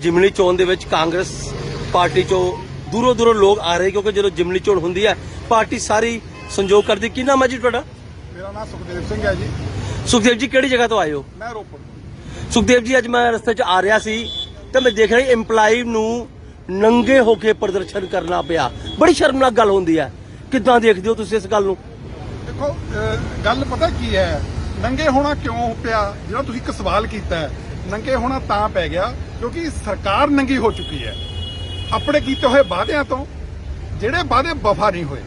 ਜਿਮਨੀ ਚੋਣ ਦੇ ਵਿੱਚ ਕਾਂਗਰਸ ਪਾਰਟੀ ਚੋਂ ਦੂਰੋਂ ਦੂਰੋਂ ਲੋਕ ਆ ਰਹੇ ਕਿਉਂਕਿ ਜਦੋਂ ਜਿਮਨੀ ਚੋਣ ਹੁੰਦੀ ਹੈ ਪਾਰਟੀ ਸਾਰੀ ਸੰਯੋਗ ਕਰਦੀ। ਕੀ ਨਾਮ ਹੈ ਜੀ ਤੁਹਾਡਾ? ਮੇਰਾ ਨਾਮ ਸੁਖਦੇਵ ਸਿੰਘ ਹੈ ਜੀ। ਸੁਖਦੇਵ ਜੀ ਕਿਹੜੀ ਜਗ੍ਹਾ ਤੋਂ ਆਏ ਹੋ? ਮੈਂ ਰੋਪੜ ਤੋਂ। ਸੁਖਦੇਵ ਜੀ ਅੱਜ ਮੈਂ ਰਸਤੇ 'ਚ ਆ ਰਿਹਾ ਸੀ ਤੇ ਮੈਂ ਦੇਖ ਰਿਹਾ EMPLOYE ਨੂੰ ਨੰਗੇ ਹੋ ਕੇ ਪ੍ਰਦਰਸ਼ਨ ਕਰਨਾ ਪਿਆ। ਬੜੀ ਸ਼ਰਮਨਾਕ ਗੱਲ ਹੁੰਦੀ ਹੈ। ਕਿੱਦਾਂ ਦੇਖਦੇ ਹੋ ਤੁਸੀਂ ਇਸ ਗੱਲ ਨੂੰ? ਦੇਖੋ ਗੱਲ ਪਤਾ ਕੀ ਹੈ? ਨੰਗੇ ਹੋਣਾ ਕਿਉਂ ਪਿਆ? ਜਿਹੜਾ ਤੁਸੀਂ ਇੱਕ ਸਵਾਲ ਕੀਤਾ ਨੰਗੇ ਹੋਣਾ ਤਾਂ ਪੈ ਗਿਆ ਕਿਉਂਕਿ ਸਰਕਾਰ ਨੰਗੀ ਹੋ ਚੁੱਕੀ ਹੈ। ਆਪਣੇ ਕੀਤੇ ਹੋਏ ਵਾਅਦਿਆਂ ਤੋਂ ਜਿਹੜੇ ਵਾਅਦੇ ਵਫਾ ਨਹੀਂ ਹੋਏ।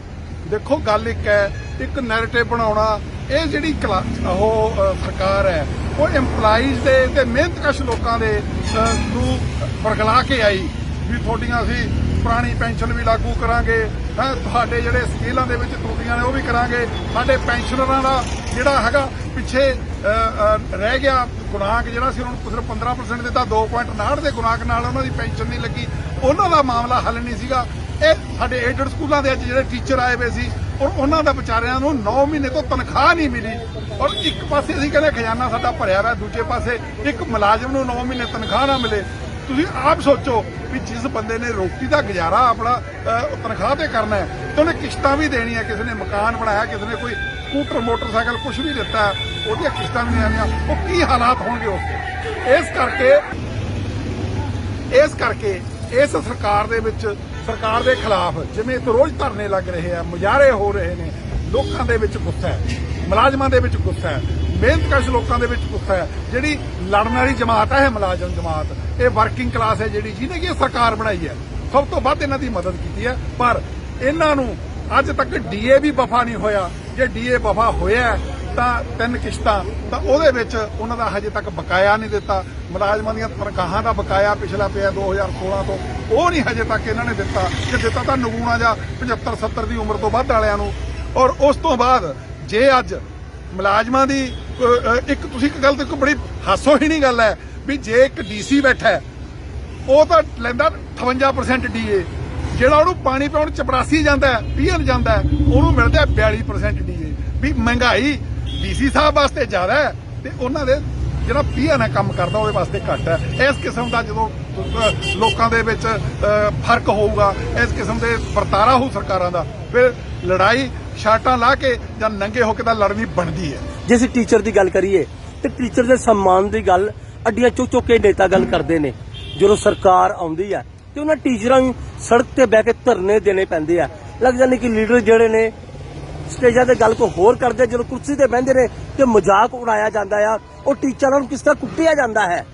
ਦੇਖੋ ਗੱਲ ਇੱਕ ਹੈ ਇੱਕ ਨੈਰੇਟਿਵ ਬਣਾਉਣਾ ਇਹ ਜਿਹੜੀ ਕਲਾ- ਉਹ ਸਰਕਾਰ ਹੈ ਉਹ EMPLOYEES ਦੇ ਤੇ ਮਿਹਨਤਕਸ਼ ਲੋਕਾਂ ਦੇ ਅਹ, ਨੂੰ ਵਰਗਲਾ ਕੇ ਆਈ ਵੀ ਤੁਹਾਡੀਆਂ ਅਸੀਂ ਪੁਰਾਣੀ ਪੈਨਸ਼ਨ ਵੀ ਲਾਗੂ ਕਰਾਂਗੇ ਹੈ ਤੁਹਾਡੇ ਜਿਹੜੇ ਸਕੇਲਾਂ ਦੇ ਵਿੱਚ ਤਰੁੱਟੀਆਂ ਨੇ ਉਹ ਵੀ ਕਰਾਂਗੇ ਸਾਡੇ ਪੈਨਸ਼ਨਰਾਂ ਦਾ ਜਿਹੜਾ ਹੈਗਾ ਪਿੱਛੇ ਰਹਿ ਗਿਆ ਗੁਨਾਹਕ ਜਿਹੜਾ ਸੀ, ਉਹਨਾਂ ਨੂੰ ਸਿਰਫ 15% ਦਿੱਤਾ 2.59 ਦੇ ਗੁਨਾਹਕ ਨਾਲ ਉਹਨਾਂ ਦੀ ਪੈਨਸ਼ਨ ਨਹੀਂ ਲੱਗੀ। ਉਹਨਾਂ ਦਾ ਮਾਮਲਾ ਹੱਲ ਨਹੀਂ ਸੀਗਾ। ਇਹ ਸਾਡੇ ਏਡਡ ਸਕੂਲਾਂ ਦੇ ਵਿੱਚ ਜਿਹੜੇ ਟੀਚਰ ਆਏ ਹੋਏ ਸੀ ਔਰ ਉਹਨਾਂ ਦਾ ਵਿਚਾਰਿਆਂ ਨੂੰ 9 ਮਹੀਨੇ ਤੋਂ ਤਨਖਾਹ ਨਹੀਂ ਮਿਲੀ। ਔਰ ਇੱਕ ਪਾਸੇ ਅਸੀਂ ਕਹਿੰਦੇ ਖਜ਼ਾਨਾ ਸਾਡਾ ਭਰਿਆ ਹੋਇਆ ਦੂਜੇ ਪਾਸੇ ਇੱਕ ਮੁਲਾਜ਼ਮ ਨੂੰ 9 ਮਹੀਨੇ ਤਨਖਾਹ ਨਾ ਮਿਲੇ। ਤੁਸੀਂ ਆਪ ਸੋਚੋ ਵੀ ਜਿਸ ਬੰਦੇ ਨੇ ਰੋਟੀ ਦਾ ਗੁਜ਼ਾਰਾ ਆਪਣਾ ਤਨਖਾਹ ਤੇ ਕਰਨਾ ਹੈ, ਤੇ ਉਹਨੇ ਕਿਸ਼ਤਾਂ ਵੀ ਦੇਣੀਆਂ, ਕਿਸੇ ਨੇ ਮਕਾਨ ਬਣਾਇਆ, ਕਿਸੇ ਨੇ ਕੋਈ ਸਕੂਟਰ, ਮੋਟਰਸਾਈਕਲ ਕੁਝ ਵੀ ਦਿੱਤਾ, ਉਹਦੀਆਂ ਕਿਸ਼ਤਾਂ ਵੀ ਨਹੀਂ ਆਉਣੀਆਂ ਉਹ ਕੀ ਹਾਲਾਤ ਹੋਣਗੇ ਉਸ ਦੇ? ਇਸ ਕਰਕੇ ਇਸ ਕਰਕੇ ਇਸ ਸਰਕਾਰ ਦੇ ਵਿੱਚ, ਸਰਕਾਰ ਦੇ ਖਿਲਾਫ ਜਿਵੇਂ ਇੱਥੇ ਰੋਜ਼ ਧਰਨੇ ਲੱਗ ਰਹੇ ਆ, ਮੁਜ਼ਾਹਰੇ ਹੋ ਰਹੇ ਨੇ, ਲੋਕਾਂ ਦੇ ਵਿੱਚ ਗੁੱਸਾ ਹੈ, ਮੁਲਾਜ਼ਮਾਂ ਦੇ ਵਿੱਚ ਗੁੱਸਾ ਹੈ ਮਿਹਨਤਕਸ਼ ਲੋਕਾਂ ਦੇ ਵਿੱਚ ਗੁੱਸਾ ਹੈ। ਜਿਹੜੀ ਲੜਨ ਵਾਲੀ ਜਮਾਤ ਹੈ ਇਹ ਮੁਲਾਜ਼ਮ ਜਮਾਤ। ਇਹ ਵਰਕਿੰਗ ਕਲਾਸ ਹੈ ਜਿਹੜੀ ਜਿਹਨੇ ਕਿ ਇਹ ਸਰਕਾਰ ਬਣਾਈ ਹੈ। ਸਭ ਤੋਂ ਵੱਧ ਇਹਨਾਂ ਦੀ ਮਦਦ ਕੀਤੀ ਹੈ। ਪਰ ਇਹਨਾਂ ਨੂੰ ਅੱਜ ਤੱਕ ਡੀਏ ਵੀ ਵਫਾ ਨਹੀਂ ਹੋਇਆ। ਜੇ ਡੀਏ ਵਫਾ ਹੋਇਆ ਤਾਂ ਤਿੰਨ ਕਿਸ਼ਤਾਂ, ਤਾਂ ਉਹਦੇ ਵਿੱਚ ਉਹਨਾਂ ਦਾ ਹਜੇ ਤੱਕ ਬਕਾਇਆ ਨਹੀਂ ਦਿੱਤਾ। ਮੁਲਾਜ਼ਮਾਂ ਦੀਆਂ ਤਨਖਾਹਾਂ ਦਾ ਬਕਾਇਆ ਪਿਛਲਾ ਪਿਆ 2016 ਤੋਂ। ਉਹ ਨਹੀਂ ਹਜੇ ਤੱਕ ਇਹਨਾਂ ਨੇ ਦਿੱਤਾ। ਜੇ ਦਿੱਤਾ ਤਾਂ ਨਗੂਣਾ ਜਾਂ 75 70 ਦੀ ਉਮਰ ਤੋਂ ਵੱਧ ਵਾਲਿਆਂ ਨੂੰ। ਔਰ ਉਸ ਤੋਂ ਬਾਅਦ ਜੇ ਅੱਜ ਮੁਲਾਜ਼ਮਾਂ ਦੀ ਇੱਕ ਤੁਸੀਂ ਇੱਕ ਗੱਲ ਤੇ ਬੜੀ ਹਾਸੋਹੀਣੀ ਗੱਲ ਹੈ ਵੀ ਜੇ ਇੱਕ ਡੀਸੀ ਬੈਠਾ ਉਹ ਤਾਂ ਲੈਂਦਾ 58% ਡੀਏ ਜਿਹੜਾ ਉਹਨੂੰ ਪਾਣੀ ਪਿਆਉਣ ਚਪਰਾਸੀ ਜਾਂਦਾ ਹੈ, ਜਾਂਦਾ ਉਹਨੂੰ ਮਿਲਦਾ ਹੈ 42% ਡੀਏ ਵੀ ਮਹਿੰਗਾਈ ਡੀਸੀ ਸਾਹਿਬ ਵਾਸਤੇ ਜ਼ਿਆਦਾ ਹੈ ਤੇ ਉਹਨਾਂ ਦੇ ਜਿਹੜਾ ਪੀਐਨ ਹੈ ਕੰਮ ਕਰਦਾ ਉਹਦੇ ਵਾਸਤੇ ਘੱਟ ਹੈ। ਇਸ ਕਿਸਮ ਦਾ ਜਦੋਂ ਲੋਕਾਂ ਦੇ ਵਿੱਚ ਫ਼ਰਕ ਹੋਊਗਾ ਇਸ ਕਿਸਮ ਦੇ ਵਰਤਾਰਾ ਹੋਊ ਸਰਕਾਰਾਂ ਦਾ ਫਿਰ ਲੜਾਈ ਸ਼ਾਟਾਂ ਲਾ ਕੇ ਜਾਂ ਨੰਗੇ ਹੋ ਕੇ ਤਾਂ ਲੜਨੀ ਬਣਦੀ ਹੈ। ਜੇ ਅਸੀਂ ਟੀਚਰ ਦੀ ਗੱਲ ਕਰੀਏ ਤੇ ਟੀਚਰ ਦੇ ਸਨਮਾਨ ਦੀ ਗੱਲ ਅੱਡੀਆਂ ਚੁੱਕ ਚੁੱਕ ਕੇ ਨੇਤਾ ਗੱਲ ਕਰਦੇ ਨੇ। ਜਦੋਂ ਸਰਕਾਰ ਆਉਂਦੀ ਹੈ ਤੇ ਉਹਨਾਂ ਟੀਚਰਾਂ ਨੂੰ ਸੜਕ ਤੇ ਬਹਿ ਕੇ ਧਰਨੇ ਦੇਣੇ ਪੈਂਦੇ ਆ। ਲੱਗ ਜਾਂਦੇ ਕਿ ਲੀਡਰ ਜਿਹੜੇ ਨੇ ਸਟੇਜਾਂ ਤੇ ਗੱਲ ਕੋ ਹੋਰ ਕਰਦੇ ਜਦੋਂ ਕੁਰਸੀ ਤੇ ਬਹਿੰਦੇ ਨੇ ਤੇ ਮਜ਼ਾਕ ਉਡਾਇਆ ਜਾਂਦਾ ਆ ਉਹ ਟੀਚਰਾਂ ਨੂੰ ਕਿਸ ਤਰ੍ਹਾਂ ਕੁੱਟਿਆ ਜਾਂਦਾ ਹੈ?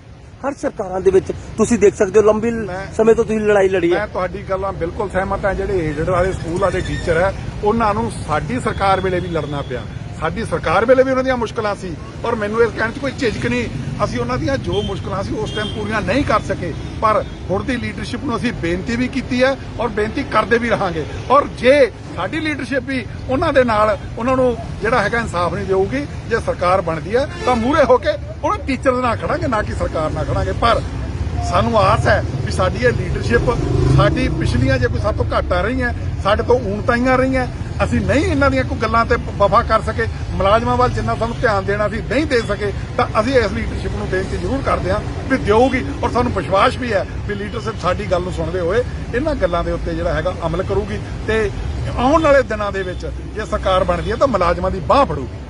ਹਰ ਸਰਕਾਰਾਂ ਦੇ ਵਿੱਚ ਤੁਸੀਂ ਦੇਖ ਸਕਦੇ ਹੋ ਲੰਬੀ ਸਮੇਂ ਤੋਂ ਤੁਸੀਂ ਲੜਾਈ ਲੜੀ ਹੈ। ਮੈਂ ਤੁਹਾਡੀ ਗੱਲਾਂ ਬਿਲਕੁਲ ਸਹਿਮਤ ਹਾਂ ਜਿਹੜੇ ਏਡਡ ਵਾਲੇ ਸਕੂਲ ਵਾਲੇ ਟੀਚਰ ਹੈ ਉਹਨਾਂ ਨੂੰ ਸਾਡੀ ਸਰਕਾਰ ਵੇਲੇ ਵੀ ਲੜਨਾ ਪਿਆ। ਸਾਡੀ ਸਰਕਾਰ ਵੇਲੇ ਵੀ ਉਹਨਾਂ ਦੀਆਂ ਮੁਸ਼ਕਲਾਂ ਸੀ ਔਰ ਮੈਨੂੰ ਇਸ ਕਹਿਣ 'ਚ ਕੋਈ ਝਿਜਕ ਨਹੀਂ। ਅਸੀਂ ਉਹਨਾਂ ਦੀਆਂ ਜੋ ਮੁਸ਼ਕਲਾਂ ਸੀ ਉਸ ਟਾਈਮ ਪੂਰੀਆਂ ਨਹੀਂ ਕਰ ਸਕੇ। ਪਰ ਹੁਣ ਦੀ ਲੀਡਰਸ਼ਿਪ ਨੂੰ ਅਸੀਂ ਬੇਨਤੀ ਵੀ ਕੀਤੀ ਹੈ ਔਰ ਬੇਨਤੀ ਕਰਦੇ ਵੀ ਰਹਾਂਗੇ। ਔਰ ਜੇ ਸਾਡੀ ਲੀਡਰਸ਼ਿਪ ਵੀ ਉਹਨਾਂ ਦੇ ਨਾਲ ਉਹਨਾਂ ਨੂੰ ਜਿਹੜਾ ਹੈਗਾ ਇਨਸਾਫ ਨਹੀਂ ਦੇਊਗੀ, ਜੇ ਸਰਕਾਰ ਬਣਦੀ ਹੈ, ਤਾਂ ਮੂਹਰੇ ਹੋ ਕੇ ਉਹਨਾਂ ਟੀਚਰ ਨਾਲ ਖੜਾਂਗੇ, ਨਾ ਕਿ ਸਰਕਾਰ ਨਾਲ ਖੜਾਂਗੇ। ਪਰ ਸਾਨੂੰ ਆਸ ਹੈ ਵੀ ਸਾਡੀ ਇਹ ਲੀਡਰਸ਼ਿਪ ਸਾਡੀ ਪਿਛਲੀਆਂ ਜੇ ਕੋਈ ਸਾਡੇ ਤੋਂ ਘੱਟ ਆ ਰਹੀਆਂ, ਸਾਡੇ ਤੋਂ ਊਣਤਾਈਆਂ ਰਹੀਆਂ ਅਸੀਂ ਨਹੀਂ ਇਹਨਾਂ ਦੀਆਂ ਕੋਈ ਗੱਲਾਂ ਤੇ ਵਫਾ ਕਰ ਸਕੇ, ਮੁਲਾਜ਼ਮਾਂ ਵੱਲ ਜਿੰਨਾ ਸਾਨੂੰ ਧਿਆਨ ਦੇਣਾ ਸੀ, ਨਹੀਂ ਦੇ ਸਕੇ, ਤਾਂ ਅਸੀਂ ਇਸ ਲੀਡਰਸ਼ਿਪ ਨੂੰ ਬੇਨਤੀ ਜ਼ਰੂਰ ਕਰਦੇ ਹਾਂ ਵੀ ਦਿਓਗੀ ਔਰ ਸਾਨੂੰ ਵਿਸ਼ਵਾਸ ਵੀ ਹੈ ਵੀ ਲੀਡਰਸ਼ਿਪ ਸਾਡੀ ਗੱਲ ਨੂੰ ਸੁਣਦੇ ਹੋਏ ਇਹਨਾਂ ਗੱਲਾਂ ਦੇ ਉੱਤੇ ਜਿਹੜਾ ਹੈਗਾ ਅਮਲ ਕਰੂਗੀ ਤੇ ਆਉਣ ਵਾਲੇ ਦਿਨਾਂ ਦੇ ਵਿੱਚ ਜੇ ਸਰਕਾਰ ਬਣਦੀ ਹੈ ਤਾਂ ਮੁਲਾਜ਼ਮਾਂ ਦੀ ਬਾਹ ਫੜੂਗੀ।